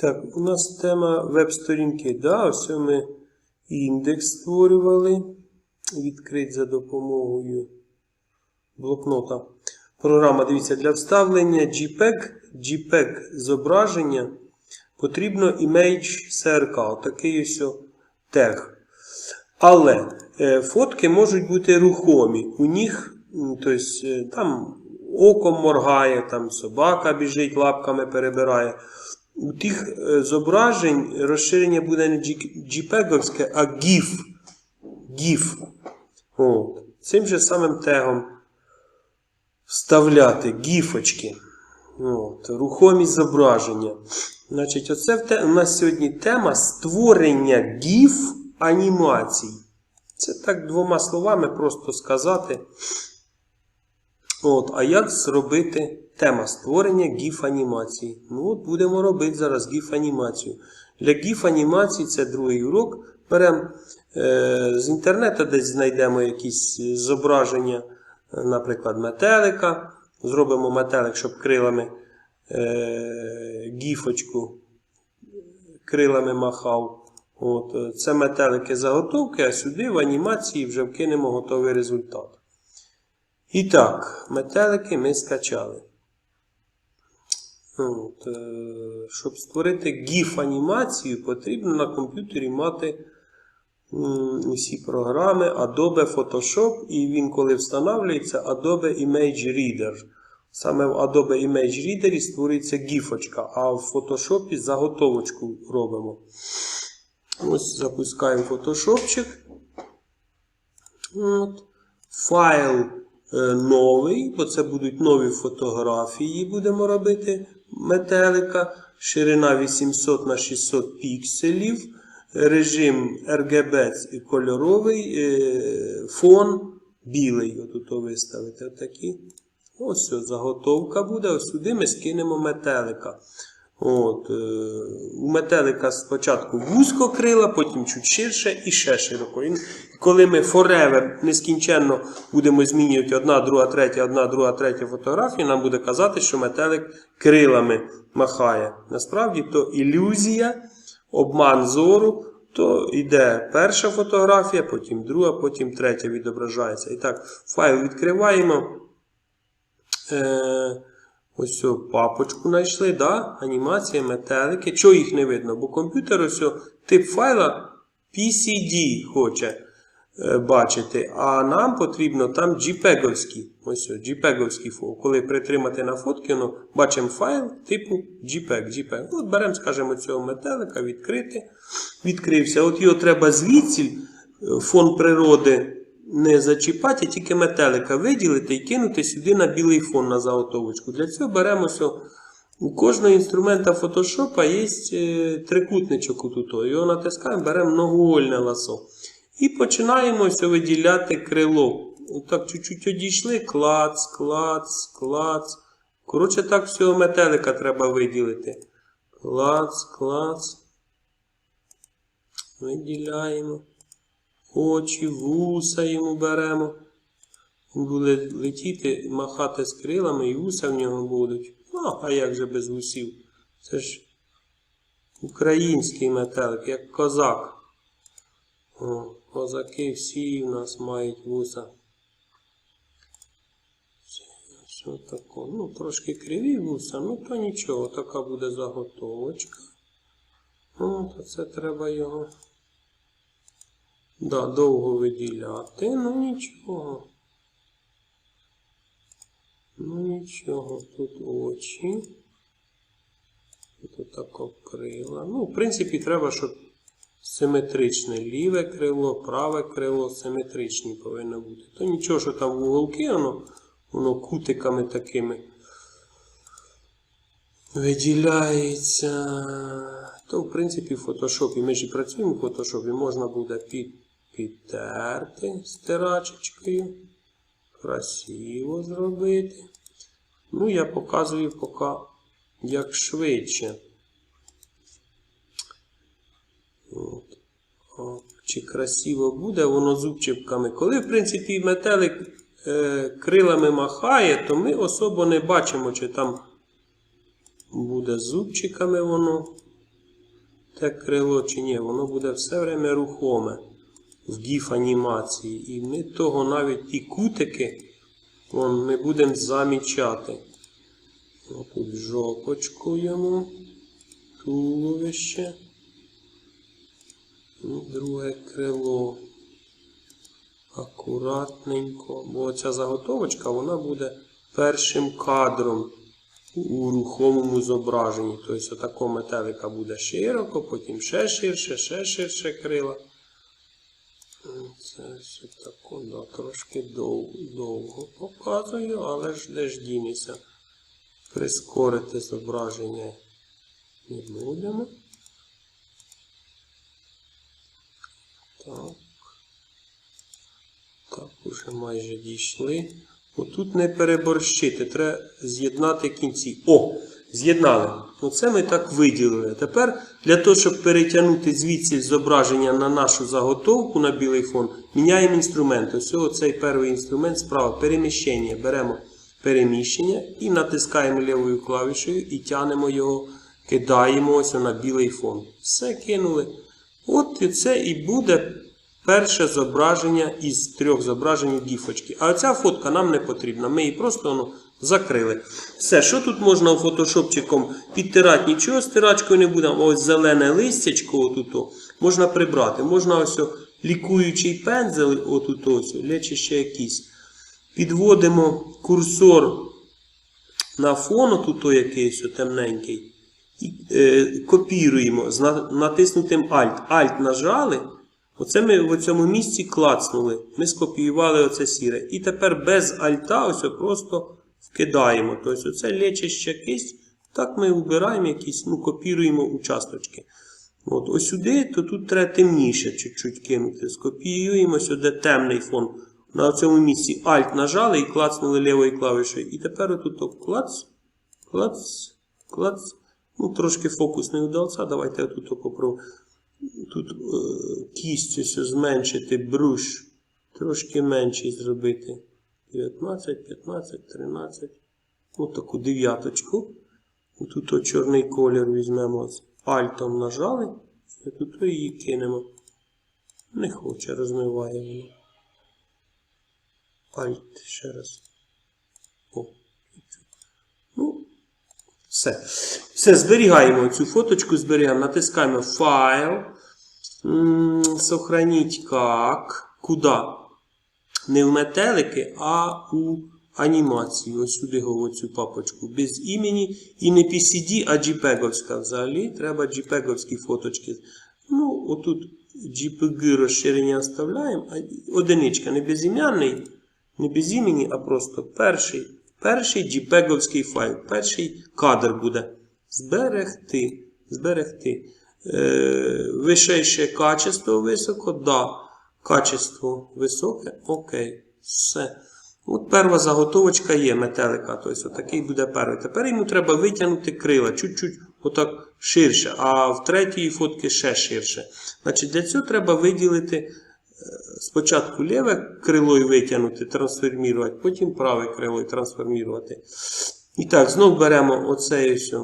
Так, у нас тема веб-сторінки. Да, ось ми індекс створювали. Відкрити за допомогою блокнота. Програма, дивіться, для вставлення JPEG, JPEG зображення потрібно image CRK, такий ось тег. Але е, фотки можуть бути рухомі. У них тобто, там оком моргає, там собака біжить, лапками перебирає. У тих е, зображень розширення буде не JPEG, а GIF. GIF. От. Цим же самим тегом вставляти гіфочки. От, рухомі зображення. Значить, оце в те, у нас сьогодні тема створення гіф анімацій. Це так двома словами просто сказати. От, а як зробити тема створення гіф анімації? Ну, от будемо робити зараз гіф анімацію. Для гіф анімації це другий урок. Беремо е, з інтернету десь знайдемо якісь зображення, е, наприклад, метелика. Зробимо метелик, щоб крилами е, гіфочку крилами махав. От, е, це метелики заготовки, а сюди в анімації вже вкинемо готовий результат. І так, метелики ми скачали. От, е, щоб створити GIF-анімацію, потрібно на комп'ютері мати усі програми Adobe Photoshop, і він, коли встановлюється, Adobe Image Reader. Саме в Adobe Image Reader створюється гіфочка, а в Photoshop заготовочку робимо. Ось запускаємо фотошопчик. От. Файл новий, бо це будуть нові фотографії. Будемо робити метелика. Ширина 800 на 600 пікселів. Режим RGB і кольоровий, е, фон білий. Отут виставити. Отакі. Ось заготовка буде. Ось сюди ми скинемо метелика. От, е, у метелика спочатку вузько крила, потім чуть ширше і ще широко. І коли ми forever нескінченно будемо змінювати одна, друга, третя, одна, друга, третя фотографії, нам буде казати, що метелик крилами махає. Насправді то ілюзія, обман зору, то йде перша фотографія, потім друга, потім третя відображається. І так, файл відкриваємо. Е, Ось цю папочку знайшли, да? анімація, метелики. Чого їх не видно? Бо комп'ютер ось тип файла PCD хоче е, бачити, а нам потрібно там JPEG-овський. Ось о, JPEG-овський файл. Коли притримати на фотки, ну, бачимо файл типу JPEG. JPEG. От беремо, скажімо, цього метелика, відкрити. Відкрився. От його треба звідси, е, фон природи не зачіпати, а тільки метелика виділити і кинути сюди на білий фон на заготовочку. Для цього беремо. У кожного інструмента Photoshop є е, трикутничок тут. Його натискаємо, беремо многоугольне ласо. І починаємо ось виділяти крило. Так чуть-чуть одійшли, клац, клац, клац. Коротше, так всього метелика треба виділити. Клац, клац. Виділяємо. Очі, вуса йому беремо. Він буде летіти, махати з крилами, і вуса в нього будуть. Ну, а як же без вусів? Це ж український метелик, як козак. О, козаки всі в нас мають вуса. Що таке? Ну, трошки криві вуса, ну то нічого, така буде заготовочка. Ну, то це треба його. Да, довго виділяти, ну нічого. Ну нічого, тут очі. Тут так крила. Ну, в принципі, треба, щоб симетричне ліве крило, праве крило симетричні повинно бути. То нічого, що там вуголки, воно, воно кутиками такими виділяється. То, в принципі, в фотошопі. Ми ж і працюємо в фотошопі, можна буде під, підтерти стирачечкою. Красиво зробити. Ну, я показую поки як швидше. От. Чи красиво буде воно зубчиками. Коли, в принципі, метелик е, крилами махає, то ми особо не бачимо, чи там буде зубчиками воно. те крило чи ні, воно буде все время рухоме в GIF анімації. І ми того навіть ті кутики вон, ми будемо замічати. Тут жопочку йому, туловище. І друге крило. Акуратненько. Бо ця заготовочка вона буде першим кадром у рухомому зображенні. Тобто отако метелика буде широко, потім ще ширше, ще ширше крила. Це все тако, трошки дов, довго показую, але ж де ж дінеться. Прискорити зображення не будемо. Так. Так, уже майже дійшли. Отут не переборщити, треба з'єднати кінці. О, з'єднали. Оце ми так виділили. Тепер для того, щоб перетягнути звідси зображення на нашу заготовку на білий фон, міняємо інструмент. Ось цей перший інструмент справа переміщення. Беремо переміщення і натискаємо лівою клавішею і тягнемо його, кидаємо ось на білий фон. Все кинули. От і це і буде перше зображення із трьох зображень гіфочки. А ця фотка нам не потрібна. Ми її просто ну, закрили. Все, що тут можна фотошопчиком підтирати? Нічого стирачкою не будемо. Ось зелене листячко отут можна прибрати. Можна ось лікуючий пензель, отут ось, о, лечище якийсь. Підводимо курсор на фон, тут якийсь темненький. І, е, копіруємо з натиснутим Alt. Alt нажали. Оце ми в цьому місці клацнули. Ми скопіювали оце сіре. І тепер без альта ось просто вкидаємо. Тобто оце лечище якесь. Так ми вбираємо якісь, ну, копіруємо участочки. От, ось сюди, то тут треба темніше чуть-чуть кинути. Скопіюємо сюди темний фон. На цьому місці Alt нажали і клацнули лівою клавішою. І тепер отут клац, клац, клац. Ну, трошки фокус не вдався. Давайте отут попробуємо. Тут е, кість ось зменшити бруш, трошки менший зробити. 19, 15, 13. Ось таку дев'яточку. Тут чорний колір візьмемо з альтом нажали. І тут її кинемо. Не хоче, розмиває воно. Альт ще раз. О. Ну, все. Все, зберігаємо цю фоточку, зберігаємо. Натискаємо файл. Сохраніть как. Куда? Не в метелики, а у анімацію. Ось сюди го цю папочку. Без імені і не PCD, а JPEG-овська взагалі. Треба JPEG-овські фоточки. Ну, отут JPG розширення вставляємо. Одиничка не безім'яний, не без імені, а просто перший. Перший JPEG-овський файл. Перший кадр буде. Зберегти. Зберегти. Е, вищейше качество високо, да. Качество високе, окей. Все. От перша заготовочка є метелика. Тобто отакий буде перший. Тепер йому треба витягнути крила чуть-чуть отак ширше, а в третій фотки ще ширше. Значить, Для цього треба виділити спочатку ліве крило і витягнути, трансформувати, потім праве крило і трансформувати. І так, знов беремо оцей ось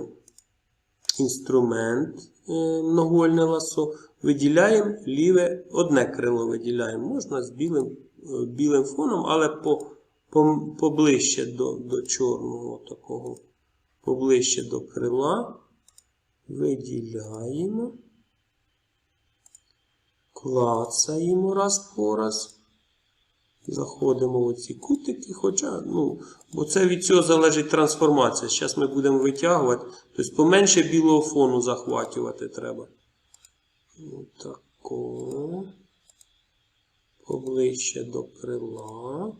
інструмент е, многольне ласо, виділяємо ліве, одне крило виділяємо. Можна з білим, е, білим фоном, але по, по, поближче до, до чорного такого, поближче до крила. Виділяємо, клацаємо раз по раз. Заходимо в ці кутики, хоча, ну, бо це від цього залежить трансформація. Зараз ми будемо витягувати. Тобто поменше білого фону захватувати треба. Отако. Поближче до крила.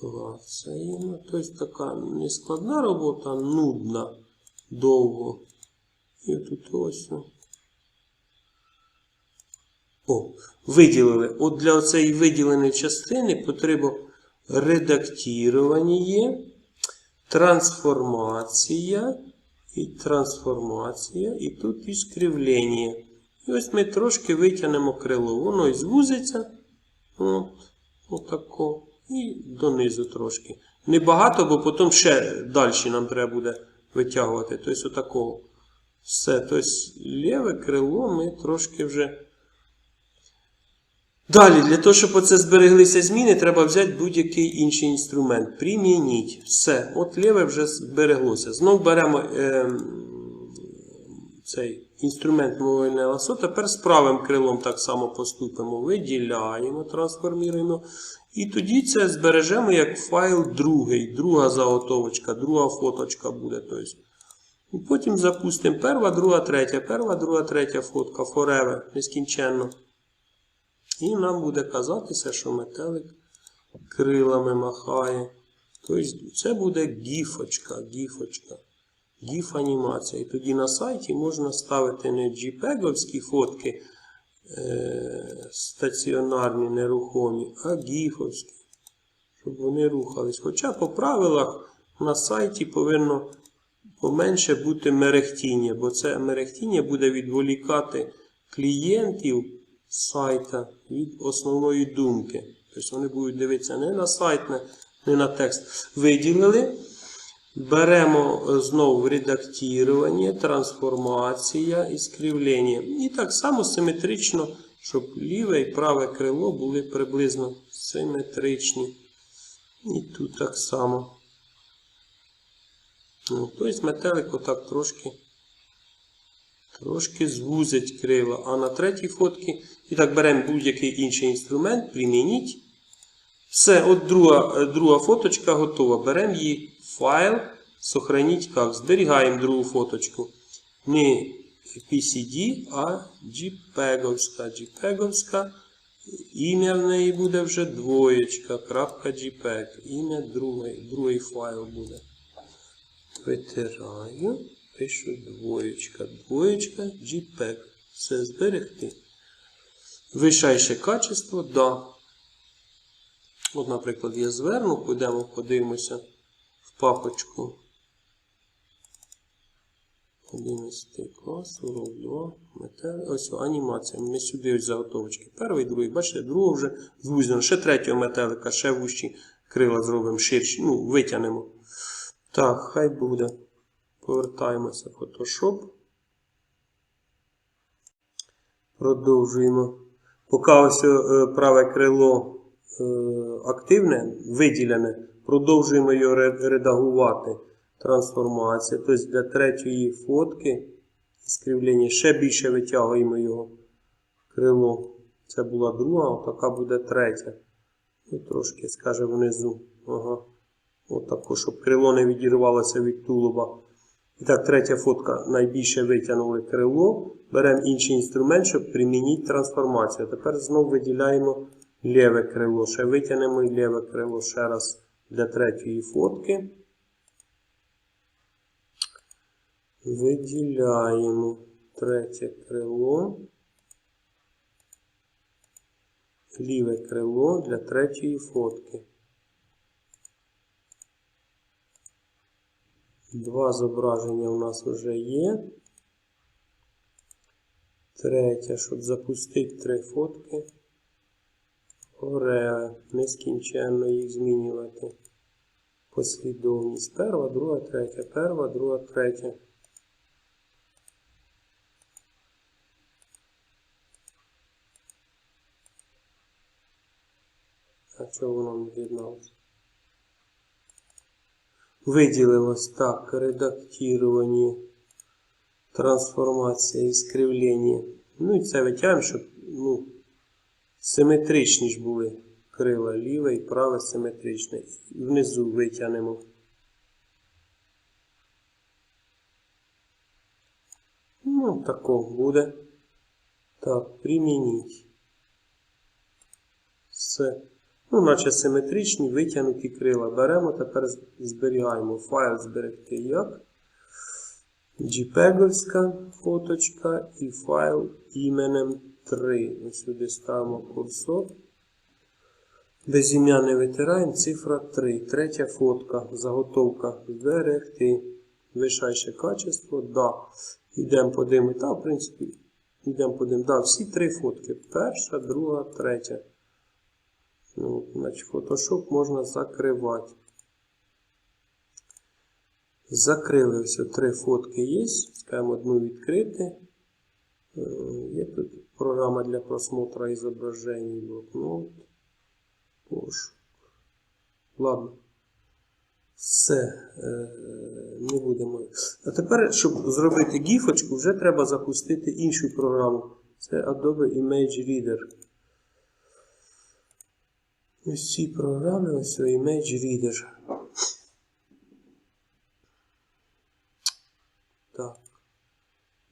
Клацаємо. Тобто така нескладна робота, нудна, довго. І тут ось. О, виділили. От для цієї виділеної частини потрібно редактування, трансформація і трансформація, і тут іскривлення. І ось ми трошки витягнемо крило. Воно і звузиться. От, отако. І донизу трошки. Небагато, бо потім ще далі нам треба буде витягувати. Тобто отакого. Все. Тобто ліве крило ми трошки вже. Далі, для того, щоб оце збереглися зміни, треба взяти будь-який інший інструмент. Примініть. Все. От ліве вже збереглося. Знов беремо е, цей інструмент мовильне ласо. Тепер з правим крилом так само поступимо. Виділяємо, трансформуємо. І тоді це збережемо як файл другий. Друга заготовочка, друга фоточка буде. Тобто. Потім запустимо перша, друга, третя, перша, друга, третя фотка, forever, нескінченно. І нам буде казатися, що метелик крилами махає. Тобто це буде гіфочка, гіфочка, гіф-анімація. І тоді на сайті можна ставити не JPEG-овські фотки е, стаціонарні, нерухомі, а гіфовські, щоб вони рухались. Хоча по правилах на сайті повинно поменше бути мерехтіння, бо це мерехтіння буде відволікати клієнтів сайта від основної думки. Тобто вони будуть дивитися не на сайт, не- на текст. Виділили. Беремо е, знову редактування, трансформація і скривлення. І так само симетрично, щоб ліве і праве крило були приблизно симетричні. І тут так само. Ну, тобто метелик отак трошки трошки звузить крила. А на третій фотці, і так беремо будь-який інший інструмент, примініть. Все, от друга, е, друга фоточка готова. Беремо її файл, сохраніть як. Зберігаємо другу фоточку. Не PCD, а JPEG-овська. JPEG-овська. Ім'я в неї буде вже двоєчка, JPEG. Ім'я другий, другий файл буде. Витираю, пишу двоєчка, двоєчка, JPEG. Все зберегти. Вишайше качество, да. От, наприклад, я зверну, підемо, подивимося в папочку. 11 клас, урок 2, метелик. Ось анімація. Ми сюди ось заготовочки. Перший, другий, бачите, другого вже звузено. Ще третього метелика, ще вущі крила зробимо ширші. Ну, витягнемо. Так, хай буде. Повертаємося в Photoshop. Продовжуємо. Поки ось е, праве крило е, активне, виділене, продовжуємо його редагувати. Трансформація. Тобто для третьої фотки скривлення ще більше витягуємо його крило. Це була друга, а така буде третя. І трошки скаже внизу. Ага. Отако, щоб крило не відірвалося від тулуба. І так, третя фотка. Найбільше витягнули крило. Беремо інший інструмент, щоб примінити трансформацію. Тепер знову виділяємо ліве крило. Ще витягнемо ліве крило ще раз для третьої фотки. Виділяємо третє крило. Ліве крило для третьої фотки. Два зображення у нас вже є. Третє, щоб запустити три фотки. Ореа. Нескінченно їх змінювати. Послідовність. Перва, друга, третя. Перва, друга, третя. А чого воно не з'єдналося? Виділилось так, редактирование, трансформація і скривлення. Ну і це витягнемо, щоб ну, симетричні ж були крила ліве і праве симетричне. Внизу витягнемо. Ну, тако буде. Так, примініть. Все. Ну, наче симетричні, витягнуті крила. Беремо, тепер зберігаємо файл зберегти як. JPEG-овська фоточка і файл іменем 3. Ось сюди ставимо курсор. Без ім'я не витираємо. Цифра 3. Третя фотка. Заготовка. Зберегти. Вишайше качество. Да. Йдемо подивимось. Та, в принципі, йдемо подивимось. Да, всі три фотки. Перша, друга, третя. Ну, значить, Photoshop можна закривати. Закрили ось три фотки є. Скажемо одну відкрити. Е, Є тут програма для просмотру ізображень, блокнот. Пошук. Ладно. Все, е, не будемо. А тепер, щоб зробити гіфочку, вже треба запустити іншу програму. Це Adobe Image Reader. Ось ці програми, ось о, Image Reader. Так.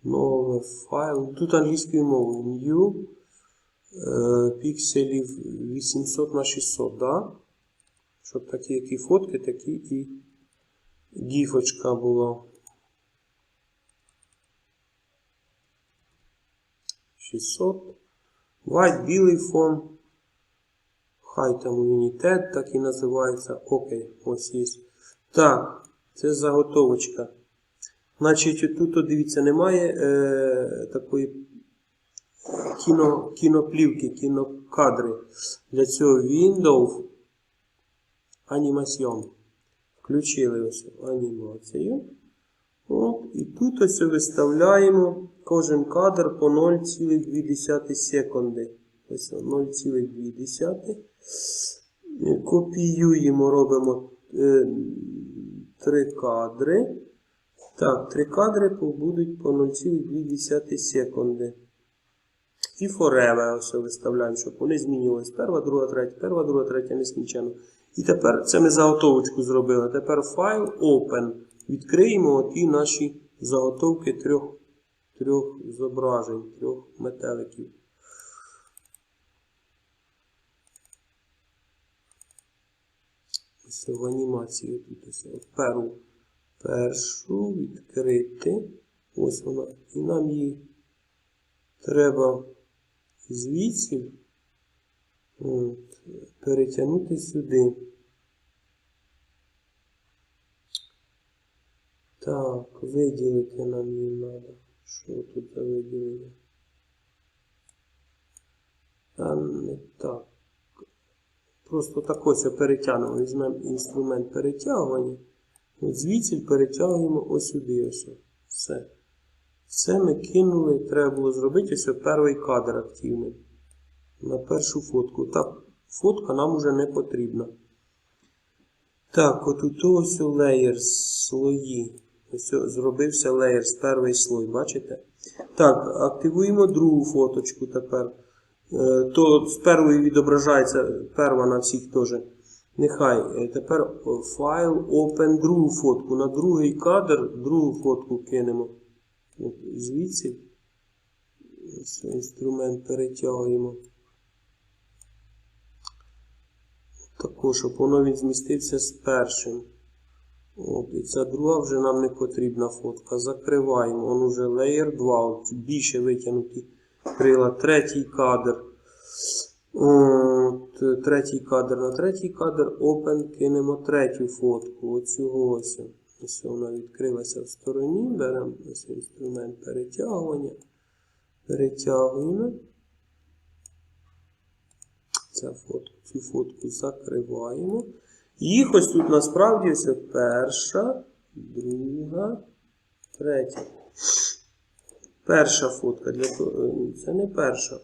Нове файл. Тут англійською мовою. New. Е, пікселів 800 на 600, да? Щоб такі які фотки, такі і гіфочка була. 600. White, білий фон. Хай там United так і називається. Окей, ось є. Так, це заготовочка. Значить, тут, дивіться, немає е, такої кіно, кіноплівки, кінокадри. Для цього Windows Animation. Включили ось анімацію. От, і тут ось виставляємо кожен кадр по 0,2 секунди. Ось 0,2. Е, Копіюємо, робимо е, три кадри. Так, три кадри будуть по 0,2 секунди. І forever ось виставляємо, щоб вони змінювалися. Перша, друга, третя, перша, друга, третя, нескінченно. І тепер це ми заготовочку зробили. Тепер файл Open. Відкриємо оті наші заготовки трьох, трьох зображень, трьох метеликів. Ось в анімації тут ось перу. Першу відкрити. Ось вона. І нам її треба звідси перетягнути сюди. Так, виділити нам її треба. Що тут за виділення? А не так. Просто так ось перетягнемо. Візьмемо інструмент перетягування. От звідси перетягуємо ось сюди. Ось. Все. Все ми кинули. Треба було зробити ось перший кадр активний. На першу фотку. Так, фотка нам вже не потрібна. Так, от тут ось леєр слої. Ось зробився леєр перший слой, бачите? Так, активуємо другу фоточку тепер. Е, То з першої відображається перва на всіх теж. Нехай. Е, Тепер файл Open другу фотку. На другий кадр другу фотку кинемо. Звідси. Інструмент перетягуємо. Також, щоб воно він змістився з першим. От, і ця друга вже нам не потрібна фотка. Закриваємо. Он уже layer 2, от, більше витягнуті крила. Третій кадр. От, третій кадр на третій кадр. Open кинемо третю фотку. Оцього ось. Ось вона відкрилася в стороні. Беремо ось інструмент перетягування. Перетягуємо. Ця фотку, цю фотку закриваємо. Їх ось тут насправді ось перша, друга, третя. Перша фотка. Для того, це не перша.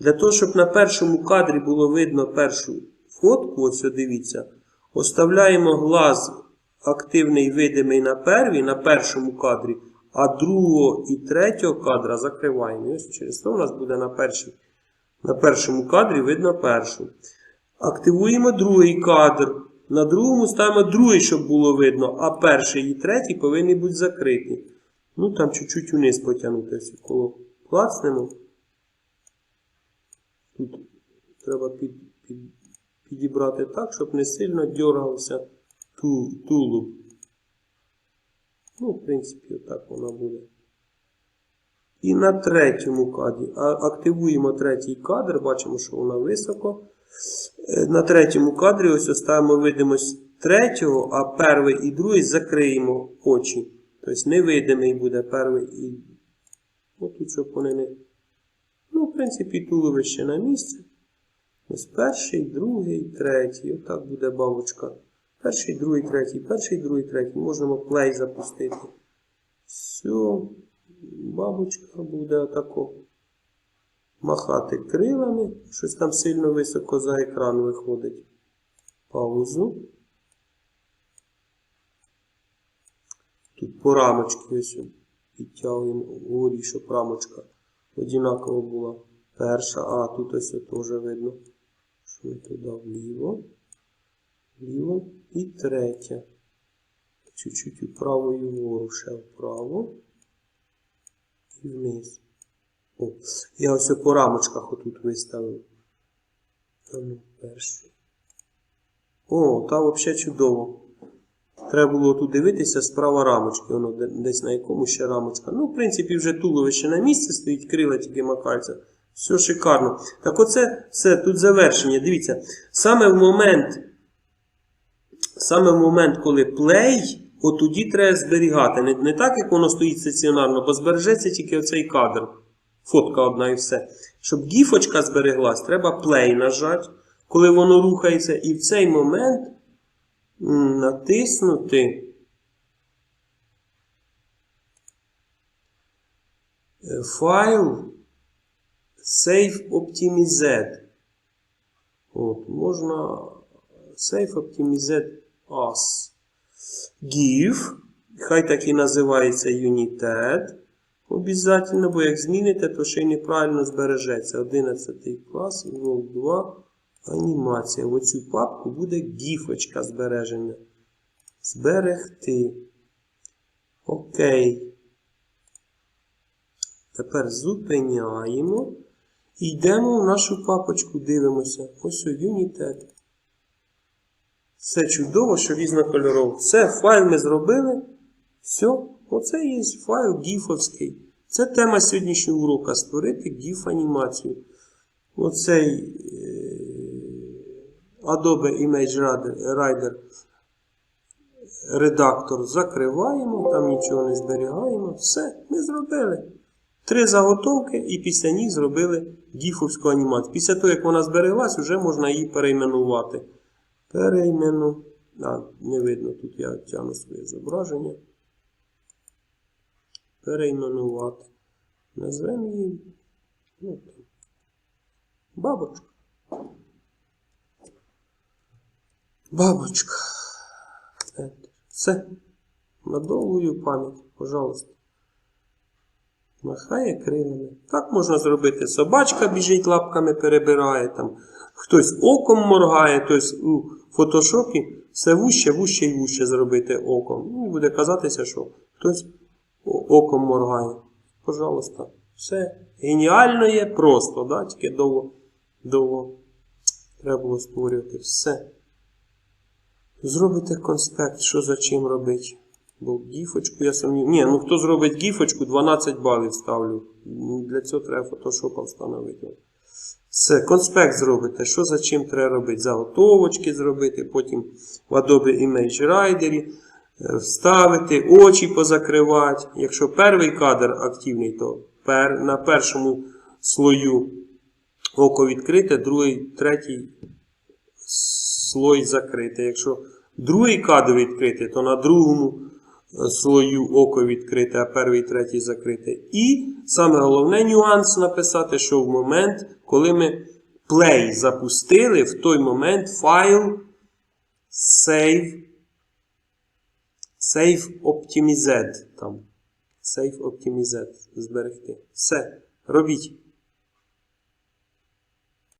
Для того, щоб на першому кадрі було видно першу фотку, ось дивіться, оставляємо глаз активний видимий на первій, на першому кадрі, а другого і третього кадра закриваємо. Ось через то у нас буде на, першій, на першому кадрі видно першу. Активуємо другий кадр. На другому ставимо другий, щоб було видно, а перший і третій повинні бути закриті. Ну, там чуть-чуть вниз потягнути ось коло клацнемо. Тут треба під, під, підібрати так, щоб не сильно дергався ту, тулуб. Ну, в принципі, отак воно буде. І на третьому кадрі. Активуємо третій кадр, бачимо, що вона високо. Е, На третьому кадрі ось оставимо видимость третього, а перший і другий закриємо очі. Тобто невидимий буде перший і. Тут, щоб вони не. Ну, в принципі, туловище на місці. Ось перший, другий, третій. Отак буде бабочка Перший, другий, третій, перший, другий, третій. Можемо плей запустити. Все, бабочка буде отако махати крилами. Щось там сильно високо за екран виходить. Паузу. Тут по рамочці ось підтягуємо вгорі, щоб рамочка одинакова була. Перша, а тут ось теж видно, що ми туди вліво, вліво і третя. Чуть-чуть вправо і вгору, ще вправо і вниз. О, я ось по рамочках отут виставив. Ну. О, та взагалі чудово. Треба було тут дивитися справа рамочки, воно десь на якому ще рамочка. Ну, в принципі, вже туловище на місці стоїть, крила тільки макаються. Все шикарно. Так оце все, тут завершення. Дивіться, саме в момент, саме в момент, коли плей, отоді треба зберігати. Не, не так, як воно стоїть стаціонарно, бо збережеться тільки оцей кадр. Фотка одна і все. Щоб гіфочка збереглась, треба плей нажати, коли воно рухається, і в цей момент натиснути файл Save Optimized. От, можна Save Optimized As. Give. Хай так і називається United. Обязательно, бо як зміните, то ще й неправильно збережеться. 11 клас, урок 2, анімація. В оцю папку буде гіфочка збережена. Зберегти. Окей. Тепер зупиняємо. І йдемо в нашу папочку, дивимося. Ось у United. Все чудово, що різнокольорово. Все, файл ми зробили. Все, оце є файл гіфовський. Це тема сьогоднішнього уроку створити гіф-анімацію. Оцей е, Adobe Image Rider редактор закриваємо, там нічого не зберігаємо. Все, ми зробили. Три заготовки і після них зробили гіфовську анімацію. Після того, як вона збереглась, вже можна її перейменувати. Переймену. А, не видно, тут я тягну своє зображення. Перейменувати. Назвемо її. Ну, бабочка. Бабочка. Все. На довгую пам'ять, пожалуйста. Махає крилами. Так можна зробити. Собачка біжить, лапками перебирає, там. хтось оком моргає, хтось у фотошопі все вуще, вуще і вуще зробити оком. Ну, і буде казатися, що хтось оком моргає. Пожалуйста, все. Геніально є, просто, да? тільки довго, довго треба було створювати. Все. Зробите конспект, що за чим робити. Бо гіфочку я сумнів. Ні, ну хто зробить гіфочку, 12 балів ставлю. Для цього треба фотошопа встановити. Все, конспект зробите. Що за чим треба робити? Заготовочки зробити, потім в Adobe Image Rider е, вставити, очі позакривати. Якщо перший кадр активний, то пер, на першому слою око відкрите, другий, третій слой закрите. Якщо другий кадр відкритий, то на другому слою око відкрите, а перший, третій закрите. І саме головне нюанс написати, що в момент, коли ми play запустили, в той момент файл save, save optimized. Там. Save optimized. Зберегти. Все. Робіть.